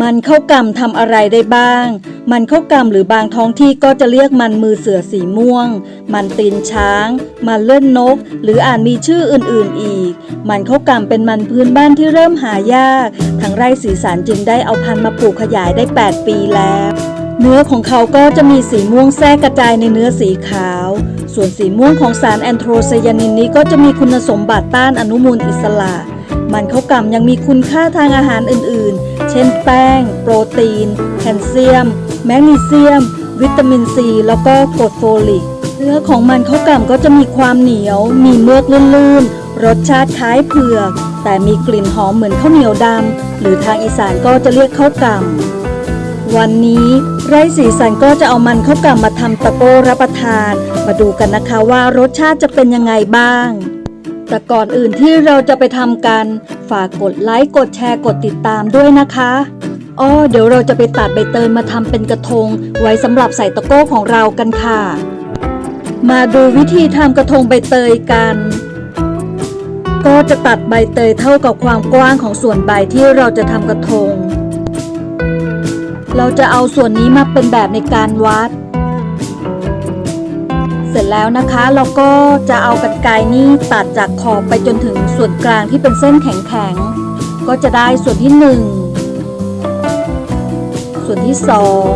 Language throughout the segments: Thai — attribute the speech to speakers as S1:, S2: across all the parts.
S1: มันเข้าวกำทำอะไรได้บ้าง มันเข้าวกำหรือบางท้องที่ก็จะเรียกมันมือเสือสีม่วง มันตีนช้าง มันเลื่อนนก หรืออ่าจมีชื่ออื่นๆอีก มันเข้าวกำเป็นมันพื้นบ้านที่เริ่มหายาก ทางไร่สีสารจึงได้เอาพันธุ์มาปลูกขยายได้ 8 ปีแล้ว เนื้อของเขาก็จะมีสีม่วงแทรกกระจายในเนื้อสีขาว ส่วนสีม่วงของสารแอนโทไซยานินนี้ก็จะมีคุณสมบัติต้านอนุมูลอิสระ มันข้าวกำยังมีคุณค่าทางอาหารอื่น ๆ เช่นแป้ง โปรตีน แคลเซียม แมกนีเซียม วิตามินซี แล้วก็กรดโฟลิก เนื้อของมันข้าวกำก็จะมีความเหนียว มีเมือกลื่นๆ รสชาติคล้ายเผือก แต่มีกลิ่นหอมเหมือนข้าวเหนียวดำ หรือทางอีสานก็จะเรียกข้าวกำวันนี้ไร่สีสันก็จะเอามันข้าวกำมาทำตะโก้รับประทาน มาดูกันนะคะว่ารสชาติจะเป็นยังไงบ้าง แต่ก่อนอื่นที่เราจะไปทำกัน ฝากกดไลค์ กดแชร์ กดติดตามด้วยนะคะอ้อเดี๋ยวเราจะไปตัดใบเตยมาทำเป็นกระทง ไว้สำหรับใส่ตะโก้ของเรากันค่ะ มาดูวิธีทำกระทงใบเตยกัน ก็จะตัดใบเตยเท่ากับความกว้างของส่วนใบที่เราจะทำกระทง เราจะเอาส่วนนี้มาเป็นแบบในการวัด เสร็จแล้วนะคะเราก็จะเอากรรไกรนี่ตัดจากขอบไปจนถึงส่วนกลางที่เป็นเส้นแข็งๆก็จะได้ส่วนที่หนึ่งส่วนที่สอง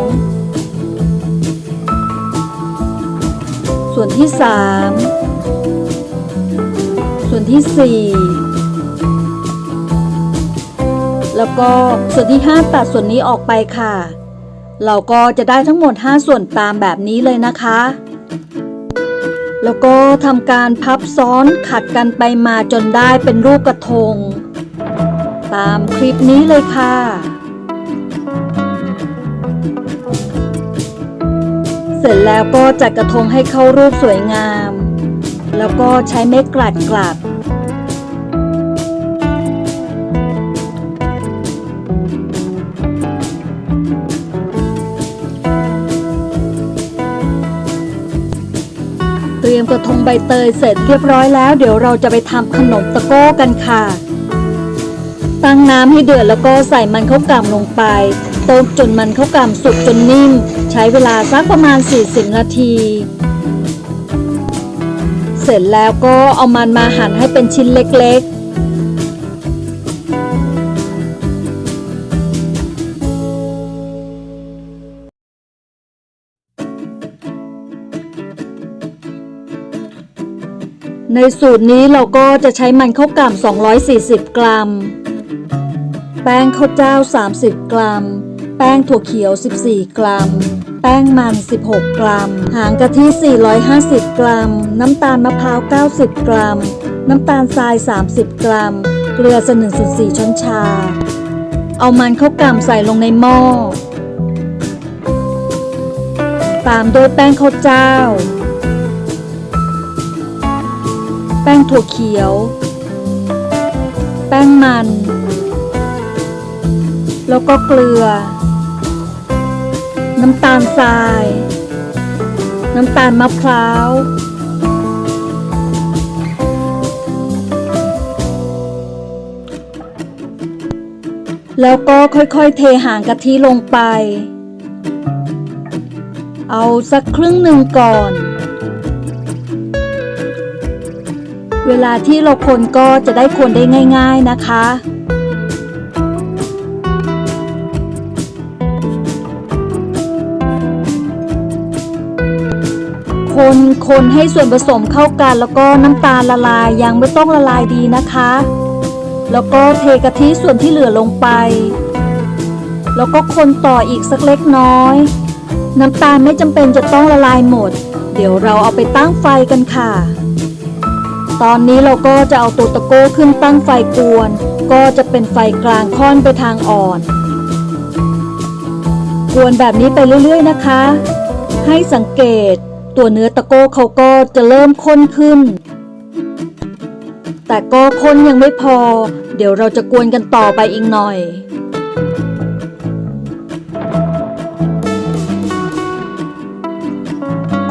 S1: ส่วนที่สามส่วนที่สี่แล้วก็ส่วนที่ 5 ตัดส่วนนี้ออกไปค่ะ เราก็จะได้ทั้งหมด 5 ส่วนตามแบบนี้เลยนะคะ แล้วก็ทำการพับซ้อนขัดกันไปมาจนได้เป็นรูปกระทง ตามคลิปนี้เลยค่ะ เสร็จแล้วก็จัดกระทงให้เข้ารูปสวยงาม แล้วก็ใช้ไม้กลัดกลัด ตรียมกระทงใบเตยเสร็จเรียบร้อยแล้ว เดี๋ยวเราจะไปทำขนมตะโก้กันค่ะ ตั้งน้ำให้เดือดแล้วก็ใส่มันข้าวกล่ำลงไปต้มจนมันข้าวกล่ำสุกจนนิ่ม ใช้เวลาสักประมาณ 40 นาที เสร็จแล้วก็เอามันมาหั่นให้เป็นชิ้นเล็กๆ ในสูตรนี้เราก็จะใช้มันข้าวกล่ำ240 กรัม แป้งข้าวเจ้า 30 กรัม แป้งถั่วเขียว 14 กรัม แป้งมัน 16 กรัม หางกะทิ 450 กรัม น้ำตาลมะพร้าว 90 กรัม น้ำตาลทราย 30 กรัม เกลือส1ส่วน4ช้อนชา เอามันข้าวกล่ำใส่ลงในหม้อ ตามด้วยแป้งข้าวเจ้า แป้งถั่วเขียว แป้งมัน แล้วก็เกลือ น้ำตาลทราย น้ำตาลมะพร้าวแล้วก็ค่อยๆ เทหางกะทิลงไป เอาสักครึ่งหนึ่งก่อน เวลาที่เราคนก็จะได้คนได้ง่าย ๆนะคะคนคนให้ส่วนผสมเข้ากันแล้วก็น้ำตาลละลายยังไม่ต้องละลายดีนะคะ แล้วก็เทกะทิส่วนที่เหลือลงไป แล้วก็คนต่ออีกสักเล็กน้อย น้ำตาลไม่จำเป็นจะต้องละลายหมด เดี๋ยวเราเอาไปตั้งไฟกันค่ะ ตอนนี้เราก็จะเอาตัวตะโก้ขึ้นตั้งไฟกวน ก็จะเป็นไฟกลางค่อนไปทางอ่อน กวนแบบนี้ไปเรื่อยๆนะคะ ให้สังเกตตัวเนื้อตะโก้เขาก็จะเริ่มข้นขึ้น แต่ก็ข้นยังไม่พอ เดี๋ยวเราจะกวนกันต่อไปอีกหน่อย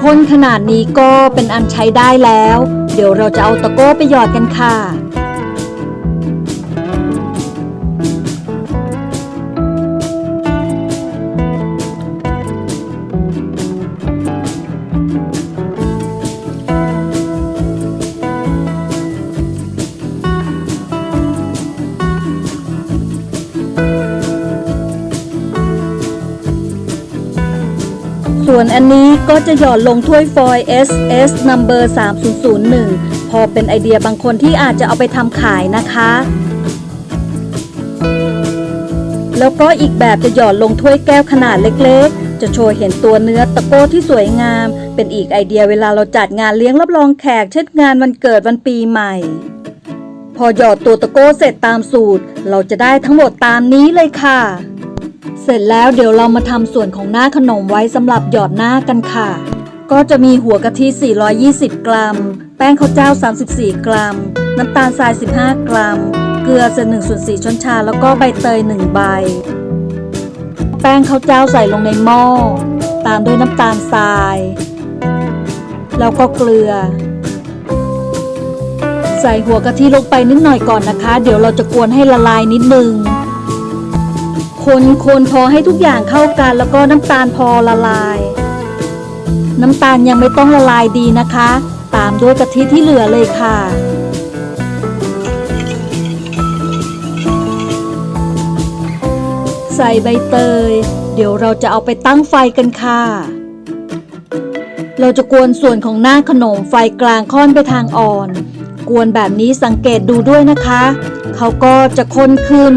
S1: ข้นขนาดนี้ก็เป็นอันใช้ได้แล้ว เดี๋ยวเราจะเอาตะโก้ไปหยอดกันค่ะ ส่วนอันนี้ก็จะหยอดลงถ้วยฟอยล์ SS number 3001 พอเป็นไอเดียบางคนที่อาจจะเอาไปทำขายนะคะ แล้วก็อีกแบบจะหยอดลงถ้วยแก้วขนาดเล็กๆ จะโชว์เห็นตัวเนื้อตะโก้ที่สวยงาม เป็นอีกไอเดียเวลาเราจัดงานเลี้ยงรับรองแขก เช่นงานวันเกิดวันปีใหม่ พอหยอดตัวตะโก้เสร็จตามสูตร เราจะได้ทั้งหมดตามนี้เลยค่ะ เสร็จแล้วเดี๋ยวเรามาทำส่วนของหน้าขนมไว้สำหรับหยอดหน้ากันค่ะ ก็จะมีหัวกะทิ 420 กรัม แป้งข้าวเจ้า 34 กรัม น้ำตาลทราย 15 กรัม เกลือเศษ1ส่วน4ช้อนชา แล้วก็ใบเตย 1 ใบ แป้งข้าวเจ้าใส่ลงในหม้อ ตามด้วยน้ำตาลทราย แล้วก็เกลือ ใส่หัวกะทิลงไปนิดหน่อยก่อนนะคะ เดี๋ยวเราจะกวนให้ละลายนิดนึง คนคนพอให้ทุกอย่างเข้ากัน แล้วก็น้ำตาลพอละลาย น้ำตาลยังไม่ต้องละลายดีนะคะ ตามด้วยกะทิที่เหลือเลยค่ะใส่ใบเตย เดี๋ยวเราจะเอาไปตั้งไฟกันค่ะ เราจะกวนส่วนของหน้าขนมไฟกลางค่อนไปทางอ่อน กวนแบบนี้สังเกตดูด้วยนะคะ เขาก็จะข้นขึ้น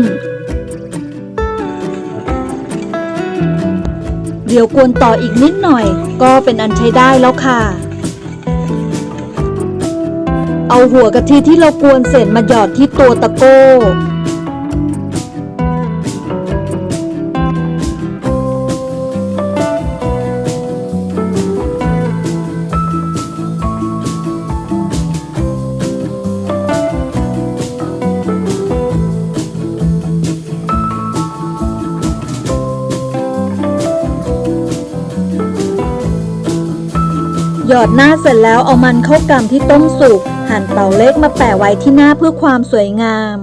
S1: เดี๋ยวกวนต่ออีกนิดหน่อย ก็เป็นอันใช้ได้แล้วค่ะ เอาหัวกะทิที่เรากวนเสร็จมาหยอดที่ตัวตะโก้ หยอดหน้าเสร็จแล้วเอามันเข้ากำที่ต้มสุก หั่นเต่าเล็กมาแปะไว้ที่หน้าเพื่อความสวยงาม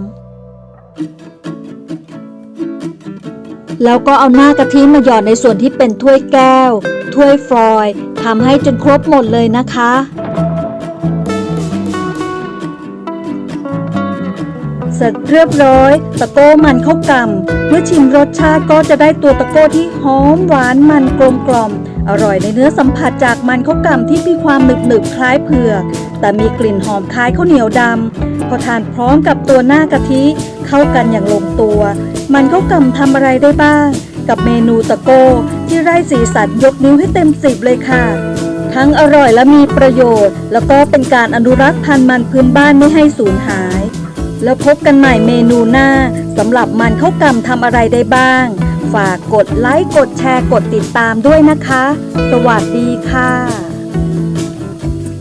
S1: แล้วก็เอาหน้ากะทิมาหยอดในส่วนที่เป็นถ้วยแก้ว ถ้วยฟอยทำให้จนครบหมดเลยนะคะเสร็จเรียบร้อย ตะโก้มันข้าวกำเมื่อชิมรสชาติก็จะได้ตัวตะโก้ที่หอมหวานมันกลมกล่อม อร่อยในเนื้อสัมผัสจากมันข้าวกำที่มีความหนึบหนึบคล้ายเผือก แต่มีกลิ่นหอมคล้ายข้าวเหนียวดำพอทานพร้อมกับตัวหน้ากะทิเข้ากันอย่างลงตัว มันข้าวกำทำอะไรได้บ้าง กับเมนูตะโก้ที่ไร้สีสันยกนิ้วให้เต็มสิบเลยค่ะ ทั้งอร่อยและมีประโยชน์ แล้วก็เป็นการอนุรักษ์พันธุ์มันพื้นบ้านไม่ให้สูญหาย แล้วพบกันใหม่เมนูหน้าสำหรับมันข้าวกำทำอะไรได้บ้าง ฝากกดไลค์ กดแชร์ กดติดตามด้วยนะคะ สวัสดีค่ะ